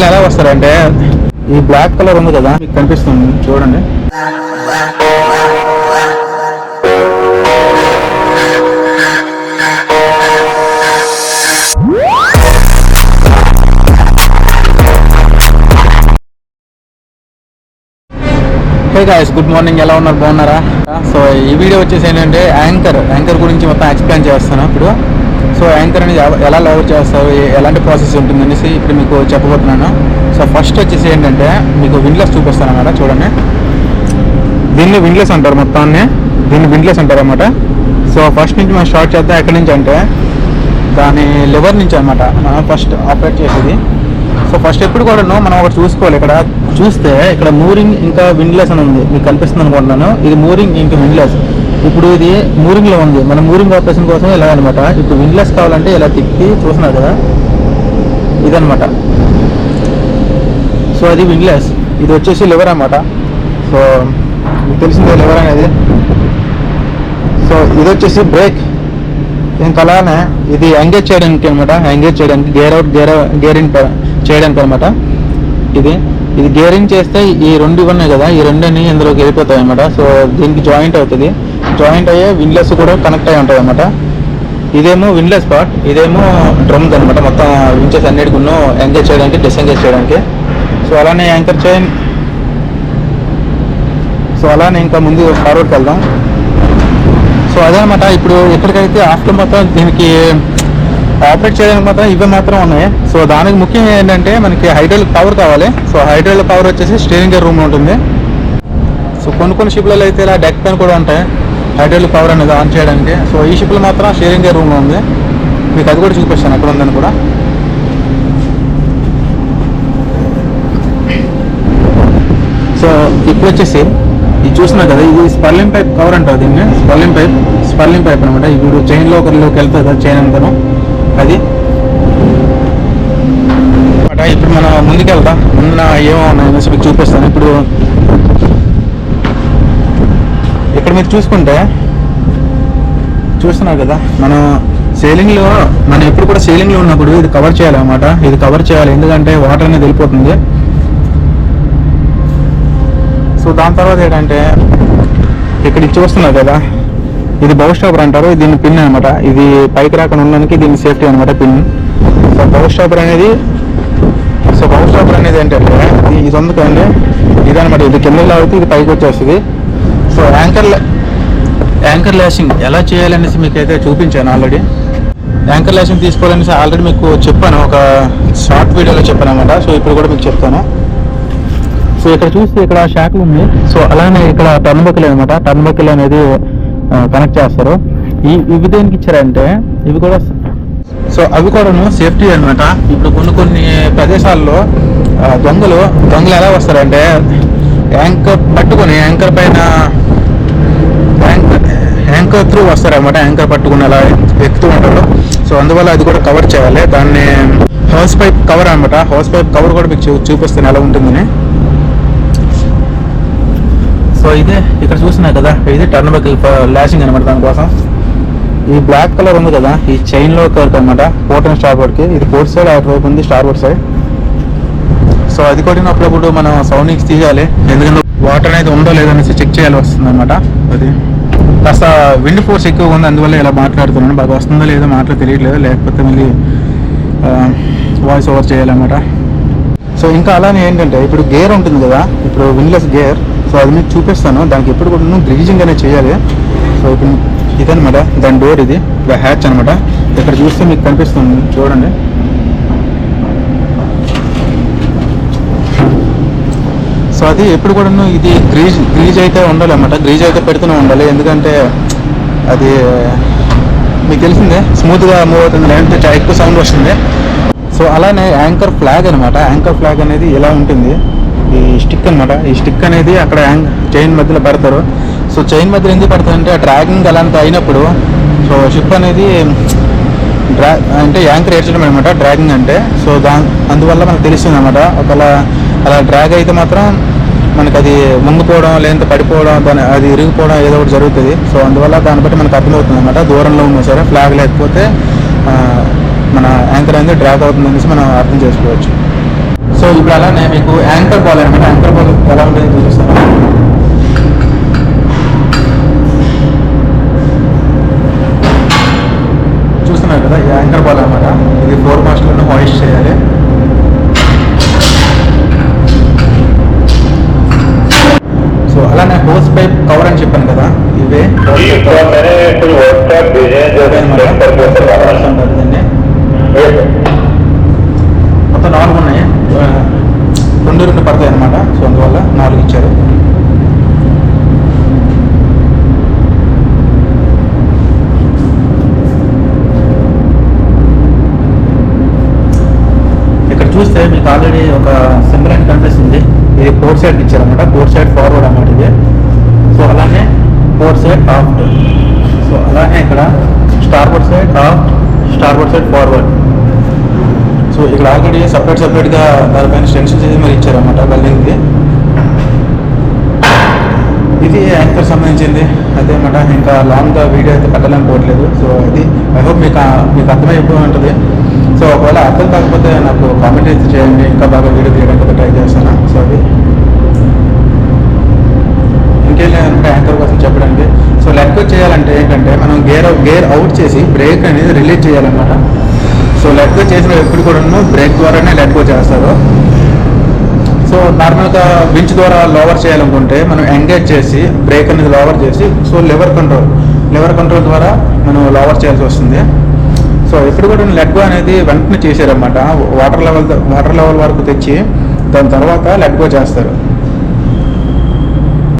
దొంగలు ఎలా వస్తారంటే ఈ బ్లాక్ కలర్ ఉంది కదా మీకు కనిపిస్తుంది. చూడండి. హే గాయస్ గుడ్ మార్నింగ్ ఎలా ఉన్నారు? బాగున్నారా? సో ఈ వీడియో వచ్చేసి ఏంటంటే యాంకర్ యాంకర్ గురించి మొత్తం ఎక్స్ప్లెయిన్ చేస్తాను ఇప్పుడు. సో యాంకర్ అనేది ఎలా లవ్ చేస్తారు ఎలాంటి ప్రాసెస్ ఉంటుంది అనేసి ఇప్పుడు మీకు చెప్పబోతున్నాను. సో ఫస్ట్ వచ్చేసి ఏంటంటే మీకు విండ్లెస్ చూపిస్తాను అన్నమాట చూడండి. దీన్ని విండ్లెస్ అంటారు మొత్తాన్ని. దీన్ని విండ్లెస్ అంటారు అనమాట సో ఫస్ట్ నుంచి మనం స్టార్ట్ చేద్దాం. ఎక్కడి నుంచి అంటే దాని లివర్ నుంచి అనమాట మనం ఫస్ట్ ఆపరేట్ చేసేది. సో ఫస్ట్ ఎప్పుడు కూడాను మనం ఒకటి చూసుకోవాలి. ఇక్కడ చూస్తే ఇక్కడ మూరింగ్ ఇంకా విండ్లెస్ అని ఉంది. మీకు కనిపిస్తుంది అనుకుంటున్నాను. ఇది మూరింగ్ ఇంకా విండ్లెస్ ఇప్పుడు ఇది మూరింగ్లో ఉంది. మన మూరింగ్ ఆపరేషన్ కోసం ఇలా అనమాట ఇప్పుడు విండ్లెస్ కావాలంటే ఇలా తిప్పి చూస్తున్నారు కదా? ఇదనమాట. సో అది విండ్లెస్ ఇది వచ్చేసి లివర్ అనమాట. సో మీకు తెలిసిందే లివర్ అనేది. సో ఇది వచ్చేసి బ్రేక్. ఇంకా అలానే ఇది ఎంగేజ్ చేయడానికి అనమాట. ఎంగేజ్ చేయడానికి గేర్ అవుట్ గేర్ గేరింగ్ చేయడానికి అనమాట. ఇది ఇది గేరింగ్ చేస్తే ఈ రెండు ఉన్నాయి కదా? ఈ రెండుని ఇందులోకి వెళ్ళిపోతాయి అనమాట. సో దీనికి జాయింట్ అవుతుంది. జాయింట్ అయ్యే విండ్లెస్ కూడా కనెక్ట్ అయి ఉంటుంది అనమాట ఇదేమో విండ్లెస్ పార్ట్ ఇదేమో డ్రమ్స్ అనమాట మొత్తం వించెస్ అన్నిటికున్నో ఎంగేజ్ చేయడానికి డిస్ఎంగేజ్ చేయడానికి. సో అలానే యాంకర్ చైన్ సో అలానే ఇంకా ముందు ఫార్వర్డ్కి వెళ్దాం. సో అదనమాట ఇప్పుడు ఎక్కడికైతే ఆఫ్టర్ మొత్తం దీనికి ఆపరేట్ చేయడానికి మాత్రం ఇవే మాత్రం ఉన్నాయి. సో దానికి ముఖ్యం ఏంటంటే మనకి హైడ్రోలిక్ పవర్ కావాలి. సో హైడ్రోలిక్ పవర్ వచ్చేసి స్టీరింగ్ రూమ్ ఉంటుంది. సో కొన్ని కొన్ని షిప్లలో అయితే ఇలా డెక్ పెన్ కూడా ఉంటాయి. హైడ్రాలిక్ పవర్ అనేది ఆన్ చేయడానికి. సో ఈ షిప్లో మాత్రం షేరింగ్ గేర్ రూమ్లో ఉంది. మీకు అది కూడా చూపిస్తాను ఎక్కడ ఉందని కూడా. సో ఇప్పుడు వచ్చేసి ఇది చూస్తున్నా కదా ఇది స్పర్లింగ్ పైప్ కవర్ అంటారు దీన్ని. స్పర్లింగ్ పైప్ స్పర్లింగ్ పైప్ అనమాట ఇప్పుడు చైన్లో ఒకరిలోకి వెళ్తుంది కదా చైన్ అంతను. అది. ఇప్పుడు మనం ముందుకెళ్తా ఉన్న ఏమో ఉన్నాయనేసి మీకు చూపిస్తాను. ఇప్పుడు ఇక్కడ మీరు చూసుకుంటే చూస్తున్నారు కదా మనం సేలింగ్లో మనం ఎప్పుడు కూడా సేలింగ్లో ఉన్నప్పుడు ఇది కవర్ చేయాలన్నమాట. ఇది కవర్ చేయాలి ఎందుకంటే వాటర్ అనేది వెళ్ళిపోతుంది. సో దాని తర్వాత ఏంటంటే ఇక్కడ చూస్తున్నారు కదా ఇది బౌ స్టాపర్ అంటారు దీన్ని పిన్ అనమాట ఇది పైకి రాకుండా ఉండడానికి దీని సేఫ్టీ అనమాట పిన్ సో బౌ స్టాపర్ అనేది సో బౌ స్టాపర్ అనేది ఏంటంటే ఇది- ఇది ఉంది కదండి ఇదనమాట ఇది కింద లాగితే ఇది పైకి వచ్చేస్తుంది. సో యాంకర్ యాంకర్ ల్యాషింగ్ ఎలా చేయాలనేసి మీకు అయితే చూపించాను ఆల్రెడీ యాంకర్ ల్యాషింగ్ తీసుకోవాలనేసి ఆల్రెడీ మీకు చెప్పాను. ఒక షార్ట్ వీడియోలో చెప్పాను అనమాట సో ఇప్పుడు కూడా మీకు చెప్తాను. సో ఇక్కడ చూస్తే ఇక్కడ షాకులు ఉంది సో అలానే ఇక్కడ టర్న్ బకిల్ అనమాట టర్న్ బకిల్ అనేది కనెక్ట్ చేస్తారు. ఈ ఇవి దేనికి ఇచ్చారంటే ఇవి కూడా సో అవి కూడాను సేఫ్టీ అనమాట ఇప్పుడు కొన్ని కొన్ని ప్రదేశాల్లో దొంగలు దొంగలు ఎలా వస్తారంటే యాంకర్ పట్టుకొని యాంకర్ పైన యాంకర్ యాంకర్ త్రూ వస్తారన్నమాట. యాంకర్ పట్టుకుని అలా ఎక్కుతూ ఉంటారు. సో అందువల్ల అది కూడా కవర్ చేయాలి. దాన్ని హౌస్ పైప్ కవర్ అనమాట హౌస్ పైప్ కవర్ కూడా మీకు చూపిస్తాను ఎలా ఉంటుందని. సో ఇదే ఇక్కడ చూస్తున్నారు కదా. ఇది టర్న్ బకిల్ లాషింగ్ అనమాట దానికోసం. ఈ బ్లాక్ కలర్ ఉంది కదా. ఈ చైన్లో కలర్ అనమాట పోర్ట్ అండ్ స్టార్ ఇది పోర్ట్ సైడ్ అటువైపు ఉంది స్టార్ బోర్డ్ సైడ్ సో అది కొట్టినప్పుడు మనం సౌండింగ్స్ తీయాలి. ఎందుకంటే వాటర్ అనేది ఉందో లేదో చెక్ చేయాలి వస్తుంది అనమాట అది కాస్త విండ్ ఫోర్స్ ఎక్కువగా ఉంది అందువల్ల ఇలా మాట్లాడుతున్నాను. బాగా వస్తుందో లేదో మాటలు తెలియట్లేదు లేకపోతే మళ్ళీ వాయిస్ ఓవర్ చేయాలన్నమాట. సో ఇంకా అలానే ఏంటంటే ఇప్పుడు గేర్ ఉంటుంది కదా ఇప్పుడు విన్లెస్ గేర్ సో అది మీకు చూపిస్తాను. దానికి ఎప్పుడు కూడా గ్రీజింగ్ అనేది చేయాలి. సో ఇప్పుడు ఇదనమాట దాని డోర్ ఇది హ్యాచ్ అనమాట ఇక్కడ చూస్తే మీకు కనిపిస్తుంది చూడండి. సో అది ఎప్పుడు కూడా ఇది గ్రీజ్ గ్రీజ్ అయితే ఉండాలి అన్నమాట గ్రీజ్ అయితే పెడుతూనే ఉండాలి. ఎందుకంటే అది మీకు తెలిసిందే స్మూత్గా మూవ్ అవుతుంది లేదంటే ఎక్కువ సౌండ్ వస్తుంది. సో అలానే యాంకర్ ఫ్లాగ్ అనమాట యాంకర్ ఫ్లాగ్ అనేది ఇలా ఉంటుంది. ఈ స్టిక్ అన్నమాట. ఈ స్టిక్ అనేది అక్కడ చైన్ మధ్యలో పెడతారు. సో చైన్ మధ్యలో ఎందుకు పెడతారంటే ఆ డ్రాగింగ్ అలాంటి అయినప్పుడు సో షిప్ అనేది డ్రా అంటే యాంకర్ ఏడ్చడం అనమాట డ్రాగింగ్ అంటే. సో దా అందువల్ల మనకు తెలుస్తుంది అనమాట ఒకవేళ అలా డ్రాగ్ అయితే మాత్రం మనకి అది ముంగిపోవడం లేదంటే పడిపోవడం దాని అది ఇరిగిపోవడం ఏదో ఒకటి జరుగుతుంది. సో అందువల్ల దాన్ని బట్టి మనకు అర్థమవుతుంది అనమాట దూరంలో ఉన్నా సరే ఫ్లాగ్ లేకపోతే మన యాంకర్ అనేది డ్రాగ్ అవుతుంది అనేసి మనం అర్థం చేసుకోవచ్చు. సో ఇప్పుడు అలానే మీకు యాంకర్ బాల్ అనమాట యాంకర్ బాల్ ఎలా ఉంటుంది చూపిస్తాను చూస్తున్నారు కదా యాంకర్ బాల్ అనమాట ఇది ఫోర్ మాస్టర్లను హాయిస్ట్ చేయాలి. సో అలానే హోస్ పైప్ కవర్ అని చెప్పాను కదా ఇవే hose जी pipe तो cover. मैंने कुछ व्हाट्सएप भेजे हैं जो ఇవే అన్నమాట. चेक करके Hose pipe बता covers रहा అంటారు దీన్ని हूँ మొత్తం నాలుగు ఉన్నాయి ఆ, రెండు రెండు పడతాయి అనమాట సో అందువల్ల నాలుగు ఇచ్చారు ఇక్కడ చూస్తే మీకు ఆల్రెడీ ఒక సింబల్ అని కనిపిస్తుంది ఇది fore side ఇచ్చారన్నమాట four side forward అన్నమాట ఇది సో అలానే ఫోర్ సైడ్ ఆఫ్ సో అలానే ఇక్కడ starboard side of starboard side forward. So ఇక్కడ ఆల్రెడీ సపరేట్ సపరేట్గా దానిపైన స్టెన్షన్ చేసి మరి ఇచ్చారన్నమాట వెళ్ళింది ఇది యాంకర్ సంబంధించింది. అదేమాట ఇంకా లాంగ్గా వీడియో అయితే పెట్టలేం పోవట్లేదు. సో ఇది ఐ హోప్ మీకు మీకు మీకు అర్థమైపోయి ఉంటుంది. సో ఒకవేళ అర్థం కాకపోతే నాకు కామెంట్ అయితే చేయండి. ఇంకా బాగా వీడియో తీయడానికి ట్రై చేస్తాను. సో అది ఇంకేం యాంకర్ కోసం చెప్పడానికి. సో లెట్ చేయాలంటే ఏంటంటే మనం గేర్ గేర్ అవుట్ చేసి బ్రేక్ అనేది రిలీజ్ చేయాలన్నమాట. సో లెట్ గో చేసిన ఎప్పుడు కూడా బ్రేక్ ద్వారానే లెట్ గో చేస్తారు సో నార్మల్గా వించ్ ద్వారా లోవర్ చేయాలనుకుంటే మనం ఎంగేజ్ చేసి బ్రేక్ అనేది లోవర్ చేసి so lever control lever control ద్వారా మనం లోవర్ చేయాల్సి వస్తుంది. సో ఎప్పుడు కూడా లెట్ గో అనేది వెంటనే చేశారన్నమాట. వాటర్ లెవెల్ వాటర్ లెవెల్ వరకు తెచ్చి దాని తర్వాత లెట్ గో చేస్తారు